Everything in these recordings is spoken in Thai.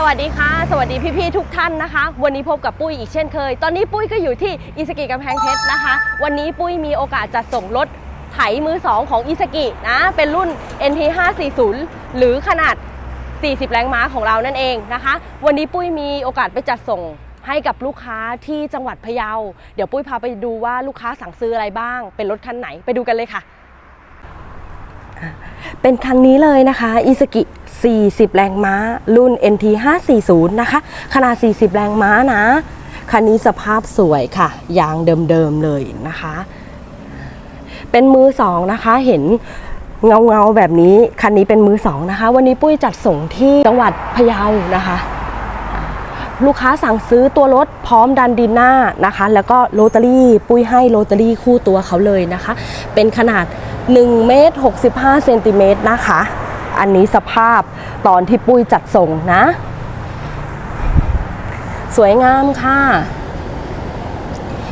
สวัสดีค่ะ สวัสดีพี่ๆทุกท่านนะคะ วันนี้พบกับปุ้ยอีกเช่นเคย ตอนนี้ปุ้ยก็อยู่ที่อิสกิกำแพงเพชรนะคะ วันนี้ปุ้ยมีโอกาสจัดส่งรถไถมือ 2 ของอิสกินะ เป็นรุ่น NT 540หรือขนาด 40 แรงม้าของเรานั่นเองนะคะ วันนี้ปุ้ยมีโอกาสไปจัดส่งให้กับลูกค้าที่จังหวัดพะเยา เดี๋ยวปุ้ยพาไปดูว่าลูกค้าสั่งซื้ออะไรบ้าง เป็นรถคันไหนไปดูกันเลยค่ะ เป็นคันนี้เลยนะคะอิสกิ 40 แรงม้า รุ่น NT 540 นะคะ ขนาด 40 แรงม้านะ คันนี้สภาพสวยค่ะ ยางเดิมๆเลยนะคะ เป็นมือสองนะคะ เห็นเงาเงาๆแบบนี้ คันนี้เป็นมือสองนะคะ วันนี้ปุ้ยจัดส่งที่จังหวัดพะเยานะคะ ลูกค้าสั่งซื้อตัวรถพร้อมดันดินหน้านะคะ แล้วก็โรตารี่ ปุ้ยให้โรตารี่คู่ตัวเขาเลยนะคะ เป็นขนาด1เมตร65เซนติเมตรนะคะ อันนี้สภาพตอนที่ปุ้ยจัดส่งนะ สวยงามค่ะ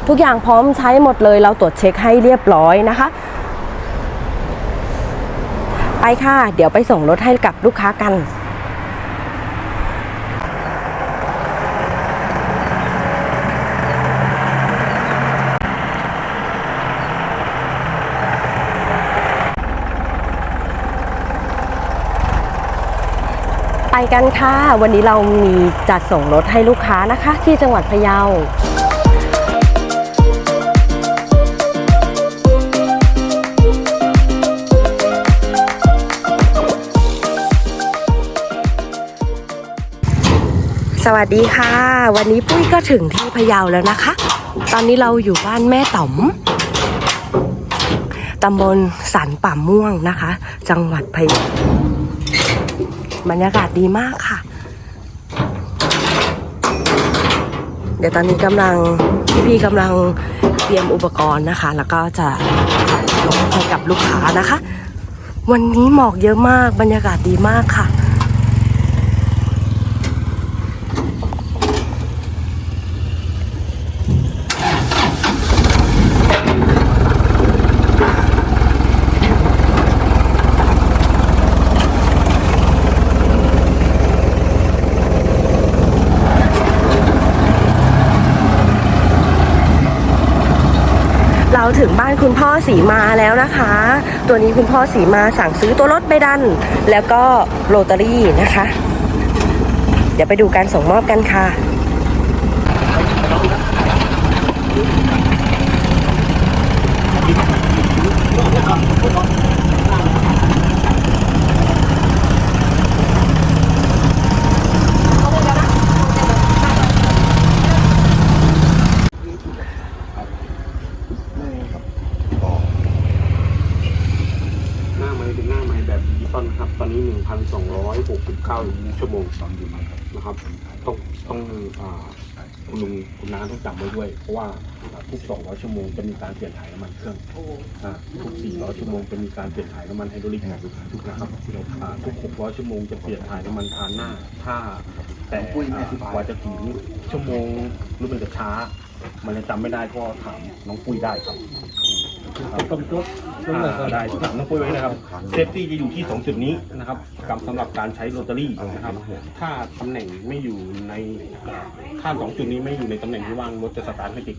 ทุกอย่างพร้อมใช้หมดเลยเราตรวจเช็คให้เรียบร้อยนะคะ ไปค่ะ เดี๋ยวไปส่งรถให้กับลูกค้ากัน ไปกันค่ะ วันนี้เรามีจัดส่งรถให้ลูกค้านะคะ ที่จังหวัดพะเยาสวัสดีค่ะ วันนี้ปุ้ยก็ถึงที่พะเยาแล้วนะคะ ตอนนี้เราอยู่บ้านแม่ต๋อมตำบลสันป่าม่วงนะคะ จังหวัดพะเยา บรรยากาศดีมากค่ะ เดี๋ยวตอนนี้กำลังพี่ๆกำลังเตรียมอุปกรณ์นะคะ แล้วก็จะขับรถให้กับลูกค้านะคะ วันนี้หมอกเยอะมากบรรยากาศดีมากค่ะ เราถึงบ้านคุณพ่อสีมาแล้วนะคะ ตัวนี้คุณพ่อสีมาสั่งซื้อตัวรถใบดัน แล้วก็โรตารี่นะคะ เดี๋ยวไปดูการส่งมอบกันค่ะ หน้าไม้เป็นหน้าไม้แบบดิจิ ตอนนี้ 1,269ชั่วโมงนะครับต้องต้องอ่าคุณลุงคุณน้าต้องจำไว้ด้วย เพราะว่าทุก 200 ชั่วโมงจะมีการเปลี่ยนถ่ายน้ำมันเครื่องอ่าทุก 400 ชั่วโมงจะมีการเปลี่ยนถ่ายน้ำมันไฮดรอลิกนะครับอ่าทุก 600 ชั่วโมงจะเปลี่ยนถ่ายน้ำมันทานหน้าถ้าแต่อ่ากว่าจะถึงชั่วโมงหรือมันจะช้า มันจะจำไม่ได้ก็ถามน้องปุ้ยได้ครับต้มตุ๊ด อ่าได้ถามน้องปุ้ยไว้นะครับเซฟตี้จะอยู่ที่2จุดนี้นะครับกับสำหรับการใช้โรตารี่นะครับ ถ้าตำแหน่งไม่อยู่ในอ่าถ้าสองจุดนี้ไม่อยู่ในตำแหน่งที่ว่างรถจะสตาร์ทไม่ติด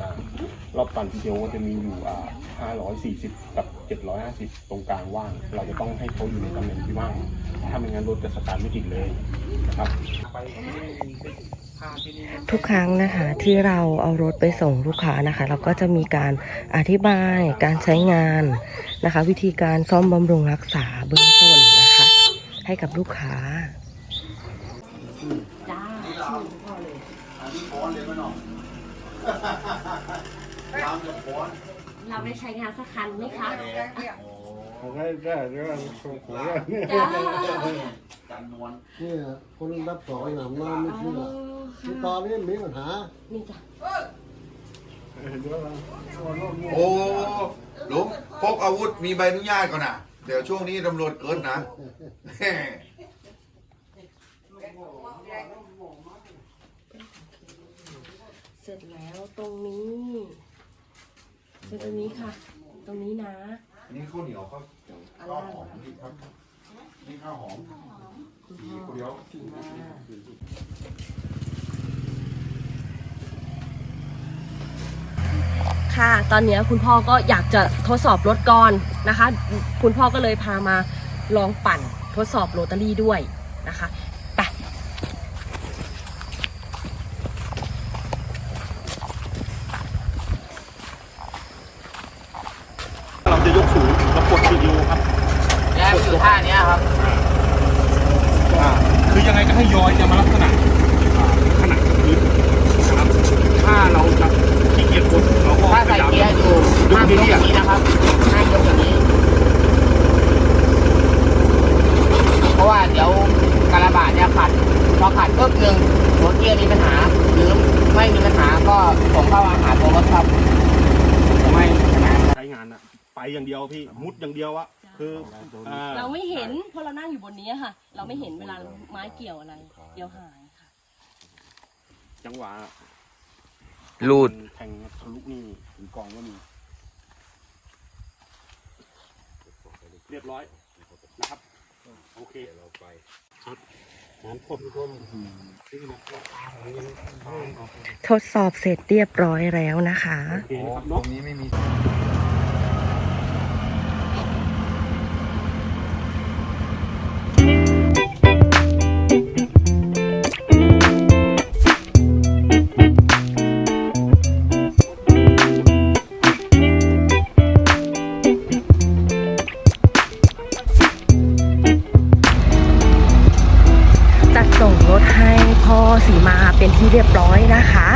อ่ารอบตันทีเดียวก็จะมีอยู่อ่า540 กับ 750 ตรงกลางว่าง เราจะต้องให้เขาอยู่ในตำแหน่งที่ว่าง ถ้าไม่งั้นรถจะสตาร์ทไม่ติดเลยนะครับ ทุกครั้งนะคะที่เราเอารถไปส่งลูกค้านะคะ เราก็จะมีการอธิบายการใช้งานนะคะ วิธีการซ่อมบำรุงรักษาเบื้องต้นนะคะ ให้กับลูกค้าจ้าเราได้ใช้งานสักคันไหมคะได้ได้เดี๋ยว ส่งหัวเนี่ยจ้านี่คนรับสอนหนำน้ำไม่เชื่อที่ตอนนี้มีปัญหา นี่จ้ะเดี๋ยวเราเอารถมาโอ้ลุงพกอาวุธมีใบอนุญาตก่อนนะเดี๋ยวช่วงนี้ตำรวจเกินนะเสร็จแล้วตรงนี้เสร็จตรงนี้ค่ะ ตรงนี้นะนี่ข้าวเหนียวครับข้าวหอมนี่ครับนี่ข้าวหอม คุณพ่อดี๋ยวค่ะ ตอนนี้คุณพ่อก็อยากจะทดสอบรถก่อนนะคะ คุณพ่อก็เลยพามาลองปั่นทดสอบโรตารี่ด้วยนะคะไป เราจะยกสูงเรากดวิดีโอครับ แก้อยู่ท่าเนี้ยครับ อ่าคือ ยังไงก็ให้ย้อยจะมาลักษณะขนาดกับพื้นะครับถ้าเราจะขี้เกียจกดเราก็ถ้าใส่เกียร์อยู่ห้ามยกอย่างนี้นะครับห้ามยกอย่างนี้ เพราะว่าเดี๋ยวกระบาดเนี่ยขัดพอขัดปุ๊บหนึ่งหัวเกียร์มีปัญหา หรือไม่มีปัญหาก็ส่งเข้าอาหารตัวรถครับไม่ใช้งานอะไปอย่างเดียวพี่มุดอย่างเดียวอะ คืออ่าเราไม่เห็นเพราะเรานั่งอยู่บนนี้ค่ะ เราไม่เห็นเวลาไม้เกี่ยวอะไร เดี๋ยวหายค่ะ จังหวะรูดแทงทะลุนี่ถึงกองก็มี เรียบร้อยนะครับ โอเคเราไปครับน้ำข้นข้นนี่นะทดสอบเสร็จเรียบร้อยแล้วนะคะ โอเคนะครับตรเนาะ งนี้ไม่มี เรียบร้อยนะคะ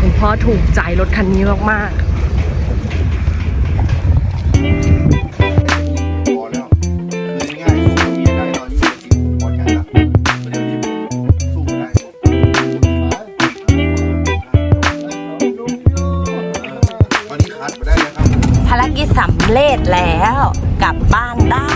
คุณพ่อถูกใจรถคันนี้มากๆภารกิจสำเร็จแล้วกลับบ้านได้